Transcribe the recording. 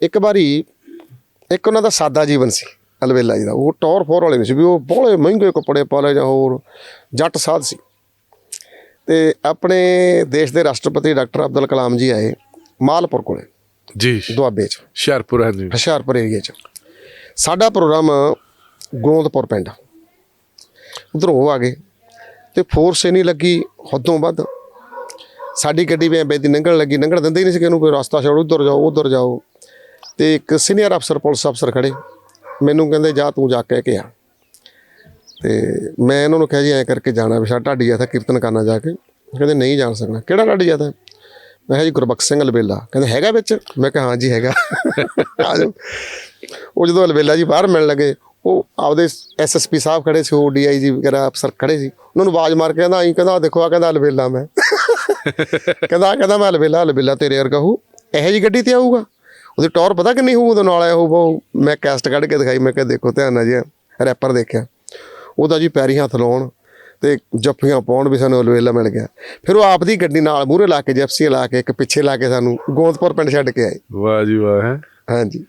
ਇੱਕ ਵਾਰੀ ਇੱਕ ਉਹਨਾਂ ਦਾ ਸਾਦਾ ਜੀਵਨ ਸੀ ਅਲਵੇਲਾ ਜੀ ਦਾ। ਉਹ ਟੌਰ ਫੋਰ ਵਾਲੇ ਨਹੀਂ ਸੀ ਵੀ ਉਹ ਬੋਲੇ ਮਹਿੰਗੇ ਕੱਪੜੇ ਪਾ ਲਏ ਜਾਂ ਹੋਰ ਜੱਟ ਸਾਧ ਸੀ। ਤੇ ਆਪਣੇ ਦੇਸ਼ ਦੇ ਰਾਸ਼ਟਰਪਤੀ ਡਾਕਟਰ ਅਬਦੁਲ ਕਲਾਮ ਜੀ ਆਏ ਮਾਲਪੁਰ ਕੋਲੇ ਜੀ। ਦੁਆਬੇ 'ਚ। ਹੁਸ਼ਿਆਰਪੁਰ ਹੈ ਜੀ। ਹੁਸ਼ਿਆਰਪੁਰ ਏਰੀਆ 'ਚ। ਸਾਡਾ ਪ੍ਰੋਗਰਾਮ ਗੋਂਦਪੁਰ ਪਿੰਡ। ਉਧਰੋਂ ਆ ਗਏ ਤੇ ਫੋਰਸ ਨਹੀਂ ਲੱਗੀ ਹੱਦੋਂ ਵੱਧ। ਸਾਡੀ ਗੱਡੀ ਵੀ ਐਂ ਦੀ ਲੰਘਣ ਲੱਗੀ ਲੰਘਣ ਦਿੰਦੇ ਹੀ ਨਹੀਂ ਸੀ ਕਿ ਇਹਨੂੰ ਕੋਈ ਰਸਤਾ ਛੱਡ ਉਧਰ ਜਾਓ ਉਧਰ ਜਾਓ। ਤੇ ਇੱਕ ਸੀਨੀਅਰ ਅਫਸਰ, ਪੁਲਿਸ ਅਫਸਰ ਖੜੇ। ਮੈਨੂੰ ਕਹਿੰਦੇ, ਜਾ ਤੂੰ ਜਾ ਕੇ ਕੇ ਆ। ਤੇ ਮੈਂ ਇਹਨਾਂ ਨੂੰ ਕਿਹਾ ਜੀ, ਐਂ ਕਰਕੇ ਜਾਣਾ ਵਿਸ਼ਾ ਢਾਡੀ ਜਾਤਾ ਕੀਰਤਨ ਕਰਨਾ ਜਾ ਕੇ। ਕਹਿੰਦੇ, ਨਹੀਂ ਜਾਣ ਸਕਣਾ। ਕਿਹੜਾ ਢਾਡੀ ਜਾਤਾ ਮੈਂ ਕਿਹਾ, ਜੀ, ਗੁਰਬਖਸ਼ ਸਿੰਘ ਅਲਬੇਲਾ ਕਹਿੰਦੇ, ਹੈਗਾ ਵਿੱਚ? ਮੈਂ ਕਿਹਾ, ਹਾਂ ਜੀ, ਹੈਗਾ। ਆ ਜਾਓ। ਉਹ ਜਦੋਂ ਅਲਬੇਲਾ ਜੀ ਬਾਹਰ ਮਿਲਣ ਲੱਗੇ, ਉਹ ਆਪਦੇ ਐਸਐਸਪੀ ਸਾਹਿਬ ਖੜੇ ਸੀ, ਉਹ ਡੀਆਈਜੀ ਵਗੈਰਾ ਅਫਸਰ ਖੜੇ ਸੀ। ਉਹਨਾਂ ਨੂੰ ਆਵਾਜ਼ ਮਾਰ ਕੇ ਕਹਿੰਦਾ, ਆਈ ਕਹਿੰਦਾ ਦੇਖੋ ਆ ਕਹਿੰਦਾ ਅਲਬੇਲਾ ਮੈਂ। ਕਹਿੰਦਾ, ਆਹ ਕਹਿੰਦਾ ਮੈਂ ਅਲਬੇਲਾ ਅਲਬੇਲਾ ਤੇਰੇ ਵਰਗਾ ਹੂੰ। ਇਹੋ ਜੀ ਗੱਡੀ ਤੇ ਆਊਗਾ? ਉਹਦੀ ਟੌਰ ਪਤਾ ਕਿੰਨੀ ਹੋਊ ਉਹਦੇ ਨਾਲ ਆਇਆ ਉਹ ਮੈਂ ਕੈਸਟ ਕੱਢ ਕੇ ਦਿਖਾਈ ਮੈਂ ਕਿਹਾ ਦੇਖੋ ਧਿਆਨ ਨਾਲ ਜੀ ਰੈਪਰ ਦੇਖਿਆ। ਉਹਦਾ ਜੀ ਪੈਰੀ ਹੱਥ ਲਾਉਣ ਤੇ ਜੱਫੀਆਂ ਪਾਉਣ ਵੀ ਸਾਨੂੰ ਅਲਵੇਲਾ ਮਿਲ ਗਿਆ। ਫਿਰ ਉਹ ਆਪ ਦੀ ਗੱਡੀ ਨਾਲ ਮੂਹਰੇ ਲਾ ਕੇ ਜੈਪਸੀ ਲਾ ਕੇ ਇੱਕ ਪਿੱਛੇ ਲਾ ਕੇ ਸਾਨੂੰ ਗੋਂਦਪੁਰ ਪਿੰਡ ਛੱਡ ਕੇ ਆਏ। ਵਾਹ ਜੀ ਵਾਹ ਹੈ? ਹਾਂਜੀ।